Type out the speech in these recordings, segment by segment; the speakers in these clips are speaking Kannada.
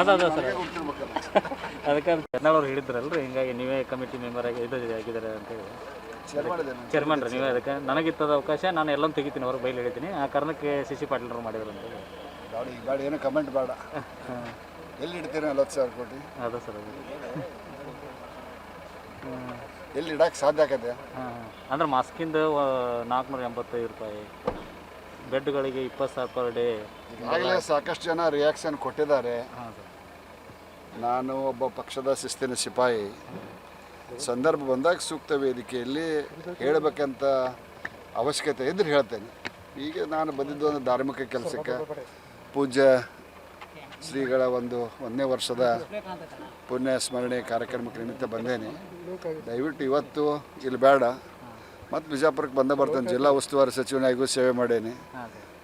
ಅದ ಅದ ಸರ್ ಅದಕ್ಕೆ ಯತ್ನಾಳ್ ಹೇಳಿದ್ರಲ್ರಿ ಹಿಂಗಾಗಿ ನೀವೇ ಕಮಿಟಿ ಮೆಂಬರ್ ಆಗಿ ಇದು ಆಗಿದ್ದಾರೆ ಅಂತ ಹೇಳಿ. ಚೇರ್ಮನ್ ರೀ ನೀವೇ ಅದಕ್ಕೆ ನನಗಿತ್ತದ ಅವಕಾಶ ನಾನು ಎಲ್ಲೊಂದು ತೆಗಿತೀನಿ ಹೊರಗೆ ಬೈಲ್ ಹಿಡಿತೀನಿ ಆ ಕಾರಣಕ್ಕೆ ಸಿ ಸಿ ಪಾಟೀಲ್ರು ಮಾಡಿದ್ರು ಅಂತ ಬೇಡ ಏನೋ ಕಮೆಂಟ್ ಬೇಡ. ಎಲ್ಲಿ ಇಡ್ತೀರಿ ನಲ್ವತ್ತು ಸಾವಿರ ಕೋಟಿ? ಅದ ಸರ್ ಅದು. ಎಲ್ಲಿ ಇಡಕ್ಕೆ ಸಾಧ್ಯ ಆಗತ್ತೆ? ಹಾಂ ಅಂದ್ರೆ ಮಾಸ್ಕಿಂದ ನಾಲ್ಕುನೂರ ಎಂಬತ್ತೈದು ರೂಪಾಯಿ. ಬೆಡ್ಗಳಿಗೆ ಇಪ್ಪತ್ತು ಸಾವಿರ ಪರ್ ಡೇ ಈಗಾಗಲೇ ಸಾಕಷ್ಟು ಜನ ರಿಯಾಕ್ಷನ್ ಕೊಟ್ಟಿದ್ದಾರೆ. ನಾನು ಒಬ್ಬ ಪಕ್ಷದ ಶಿಸ್ತಿನ ಸಿಪಾಯಿ. ಸಂದರ್ಭ ಬಂದಾಗ ಸೂಕ್ತ ವೇದಿಕೆಯಲ್ಲಿ ಹೇಳಬೇಕಂತ ಅವಶ್ಯಕತೆ ಇದ್ರೆ ಹೇಳ್ತೇನೆ. ಈಗ ನಾನು ಬಂದಿದ್ದು ಒಂದು ಧಾರ್ಮಿಕ ಕೆಲಸಕ್ಕೆ. ಪೂಜ್ಯ ಶ್ರೀಗಳ ಒಂದು ಒಂದನೇ ವರ್ಷದ ಪುಣ್ಯ ಸ್ಮರಣೆ ಕಾರ್ಯಕ್ರಮಕ್ಕೆ ನಿಮಿತ್ತ ಬಂದೇನೆ. ದಯವಿಟ್ಟು ಇವತ್ತು ಇಲ್ಲಿ ಬೇಡ. ಮತ್ತು ಬಿಜಾಪುರಕ್ಕೆ ಬಂದೇ ಬರ್ತೇನೆ. ಜಿಲ್ಲಾ ಉಸ್ತುವಾರಿ ಸಚಿವನಾಗೂ ಸೇವೆ ಮಾಡೇನಿ.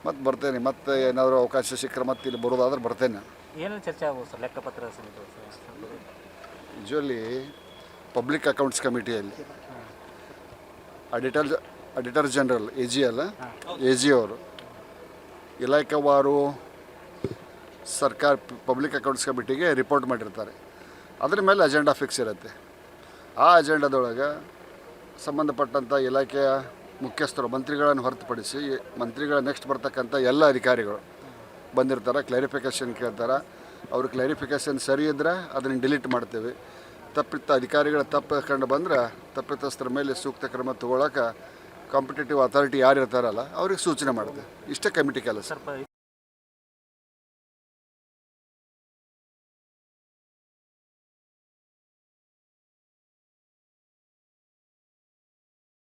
ಮತ್ತು ಬರ್ತೇನೆ. ಮತ್ತೆ ಏನಾದರೂ ಅವಕಾಶ ಸಿಕ್ಕರೆ ಮತ್ತೆ ಇಲ್ಲಿ ಬರೋದಾದ್ರೆ ಬರ್ತೇನೆ. ಏನು ಚರ್ಚೆ ಆಗ್ಬೋದು ಸರ್? ಲೆಕ್ಕಪತ್ರ usually public accounts ಕಮಿಟಿಯಲ್ಲಿ. Auditor auditor general A G ಅಲ್ಲ? ಎ ಜಿ ಅವರು. ಇಲಾಖೆವಾರು ಸರ್ಕಾರ ಪಬ್ಲಿಕ್ ಅಕೌಂಟ್ಸ್ ಕಮಿಟಿಗೆ ರಿಪೋರ್ಟ್ ಮಾಡಿರ್ತಾರೆ. ಅದ್ರ ಮೇಲೆ ಅಜೆಂಡಾ ಫಿಕ್ಸ್ ಇರುತ್ತೆ. ಆ ಅಜೆಂಡಾದೊಳಗೆ ಸಂಬಂಧಪಟ್ಟಂಥ ಇಲಾಖೆಯ ಮುಖ್ಯಸ್ಥರು, ಮಂತ್ರಿಗಳನ್ನು ಹೊರತುಪಡಿಸಿ ಮಂತ್ರಿಗಳ ನೆಕ್ಸ್ಟ್ ಬರ್ತಕ್ಕಂಥ ಎಲ್ಲ ಅಧಿಕಾರಿಗಳು ಬಂದಿರ್ತಾರೆ ಕ್ಲಾರಿಫಿಕೇಷನ್ ಕೇಳ್ತಾರೆ. ಅವರು ಕ್ಲಾರಿಫಿಕೇಷನ್ ಸರಿ ಇದ್ದರೆ ಅದನ್ನು ಡಿಲೀಟ್ ಮಾಡ್ತೇವೆ. ತಪ್ಪಿತ ಅಧಿಕಾರಿಗಳ ತಪ್ಪು ಕಂಡು ಬಂದರೆ ತಪ್ಪಿತಸ್ಥರ ಮೇಲೆ ಸೂಕ್ತ ಕ್ರಮ ತಗೊಳಕ್ಕೆ ಕಾಂಪಿಟೇಟಿವ್ ಅಥಾರಿಟಿ ಯಾರು ಇರ್ತಾರಲ್ಲ ಅವ್ರಿಗೆ ಸೂಚನೆ ಮಾಡ್ತೇವೆ. ಇಷ್ಟೇ ಕಮಿಟಿ ಕೆಲಸ.